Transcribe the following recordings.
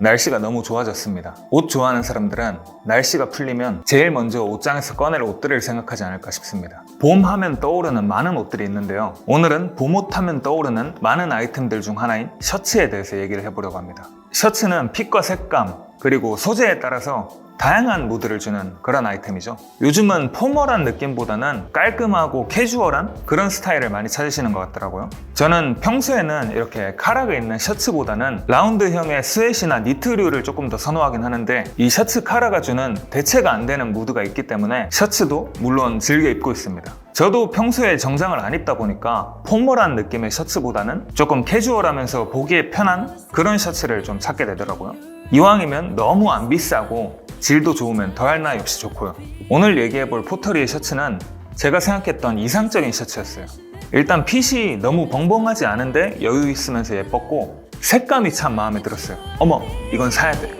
날씨가 너무 좋아졌습니다. 옷 좋아하는 사람들은 날씨가 풀리면 제일 먼저 옷장에서 꺼낼 옷들을 생각하지 않을까 싶습니다. 봄 하면 떠오르는 많은 옷들이 있는데요. 오늘은 봄옷 하면 떠오르는 많은 아이템들 중 하나인 셔츠에 대해서 얘기를 해보려고 합니다. 셔츠는 핏과 색감, 그리고 소재에 따라서 다양한 무드를 주는 그런 아이템이죠. 요즘은 포멀한 느낌보다는 깔끔하고 캐주얼한 그런 스타일을 많이 찾으시는 것 같더라고요. 저는 평소에는 이렇게 카라가 있는 셔츠보다는 라운드형의 스웨시나 니트류를 조금 더 선호하긴 하는데 이 셔츠 카라가 주는 대체가 안 되는 무드가 있기 때문에 셔츠도 물론 즐겨 입고 있습니다. 저도 평소에 정장을 안 입다 보니까 포멀한 느낌의 셔츠보다는 조금 캐주얼하면서 보기에 편한 그런 셔츠를 좀 찾게 되더라고요. 이왕이면 너무 안 비싸고 질도 좋으면 더할 나위 없이 좋고요. 오늘 얘기해볼 포터리의 셔츠는 제가 생각했던 이상적인 셔츠였어요. 일단 핏이 너무 벙벙하지 않은데 여유 있으면서 예뻤고 색감이 참 마음에 들었어요. 어머, 이건 사야 돼.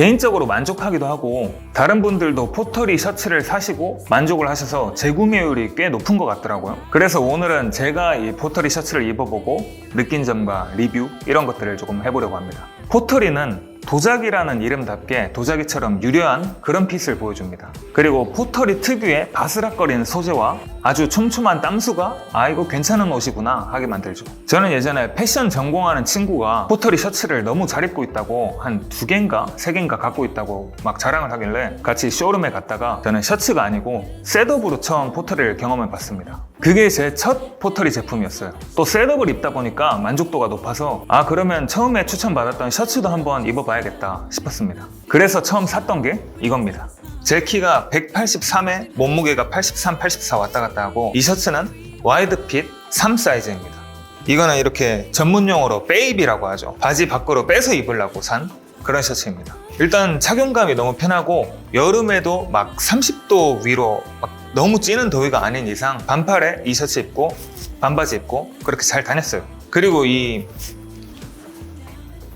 개인적으로 만족하기도 하고 다른 분들도 포터리 셔츠를 사시고 만족을 하셔서 재구매율이 꽤 높은 것 같더라고요. 그래서 오늘은 제가 이 포터리 셔츠를 입어보고 느낀 점과 리뷰 이런 것들을 조금 해보려고 합니다. 포터리는 도자기라는 이름답게 도자기처럼 유려한 그런 핏을 보여줍니다. 그리고 포터리 특유의 바스락거리는 소재와 아주 촘촘한 땀수가 아 이거 괜찮은 옷이구나 하게 만들죠. 저는 예전에 패션 전공하는 친구가 포터리 셔츠를 너무 잘 입고 있다고 한 두 개인가 세 개인가 갖고 있다고 막 자랑을 하길래 같이 쇼룸에 갔다가 저는 셔츠가 아니고 셋업으로 처음 포터리를 경험해 봤습니다. 그게 제 첫 포터리 제품이었어요. 또 셋업을 입다 보니까 만족도가 높아서 아 그러면 처음에 추천받았던 셔츠도 한번 입어봐야겠다 싶었습니다. 그래서 처음 샀던 게 이겁니다. 제 키가 183에 몸무게가 83, 84 왔다 갔다 하고 이 셔츠는 와이드 핏 3 사이즈입니다. 이거는 이렇게 전문 용어로 베이비라고 하죠. 바지 밖으로 빼서 입으려고 산 그런 셔츠입니다. 일단 착용감이 너무 편하고 여름에도 막 30도 위로 막 너무 찌는 더위가 아닌 이상 반팔에 이 셔츠 입고 반바지 입고 그렇게 잘 다녔어요. 그리고 이,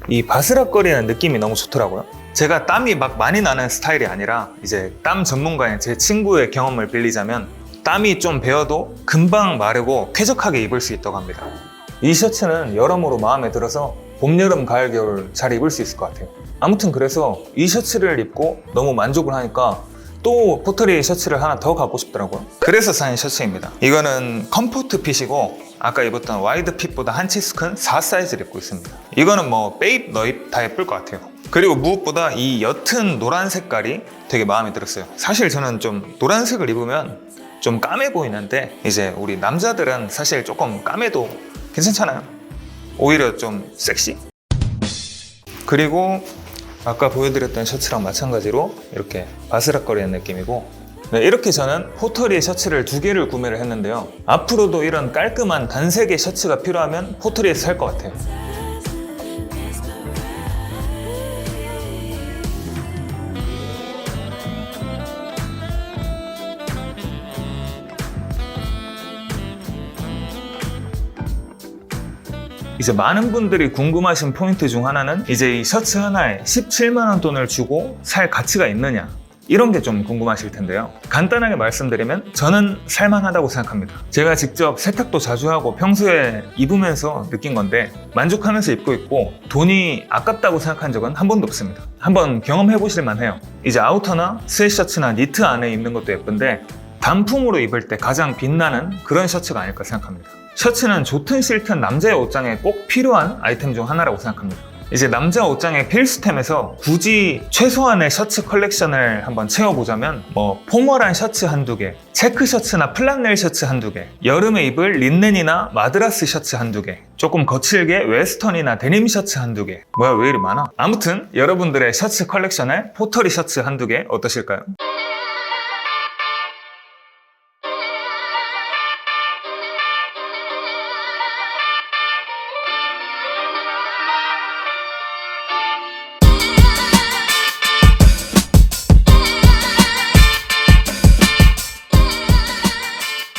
이 바스락거리는 느낌이 너무 좋더라고요. 제가 땀이 막 많이 나는 스타일이 아니라 이제 땀 전문가인 제 친구의 경험을 빌리자면 땀이 좀 배어도 금방 마르고 쾌적하게 입을 수 있다고 합니다. 이 셔츠는 여러모로 마음에 들어서 봄, 여름, 가을, 겨울 잘 입을 수 있을 것 같아요. 아무튼 그래서 이 셔츠를 입고 너무 만족을 하니까 또 포터리 셔츠를 하나 더 갖고 싶더라고요. 그래서 산 셔츠입니다. 이거는 컴포트 핏이고 아까 입었던 와이드 핏보다 한 치수 큰 4 사이즈를 입고 있습니다. 이거는 뭐 빼입, 너입 다 예쁠 것 같아요. 그리고 무엇보다 이 옅은 노란 색깔이 되게 마음에 들었어요. 사실 저는 좀 노란색을 입으면 좀 까매 보이는데 이제 우리 남자들은 사실 조금 까매도 괜찮잖아요. 오히려 좀 섹시? 그리고 아까 보여드렸던 셔츠랑 마찬가지로 이렇게 바스락거리는 느낌이고 네, 이렇게 저는 포터리의 셔츠를 두 개를 구매를 했는데요. 앞으로도 이런 깔끔한 단색의 셔츠가 필요하면 포터리에서 살 것 같아요. 이제 많은 분들이 궁금하신 포인트 중 하나는 이제 이 셔츠 하나에 17만 원 돈을 주고 살 가치가 있느냐 이런 게 좀 궁금하실 텐데요. 간단하게 말씀드리면 저는 살만하다고 생각합니다. 제가 직접 세탁도 자주 하고 평소에 입으면서 느낀 건데 만족하면서 입고 있고 돈이 아깝다고 생각한 적은 한 번도 없습니다. 한번 경험해 보실 만해요. 이제 아우터나 스웨셔츠나 니트 안에 입는 것도 예쁜데 단품으로 입을 때 가장 빛나는 그런 셔츠가 아닐까 생각합니다. 셔츠는 좋든 싫든 남자의 옷장에 꼭 필요한 아이템 중 하나라고 생각합니다. 이제 남자 옷장의 필수템에서 굳이 최소한의 셔츠 컬렉션을 한번 채워보자면 뭐 포멀한 셔츠 한두 개, 체크 셔츠나 플란넬 셔츠 한두 개, 여름에 입을 린넨이나 마드라스 셔츠 한두 개, 조금 거칠게 웨스턴이나 데님 셔츠 한두 개. 뭐야 왜 이리 많아? 아무튼 여러분들의 셔츠 컬렉션에 포터리 셔츠 한두 개 어떠실까요?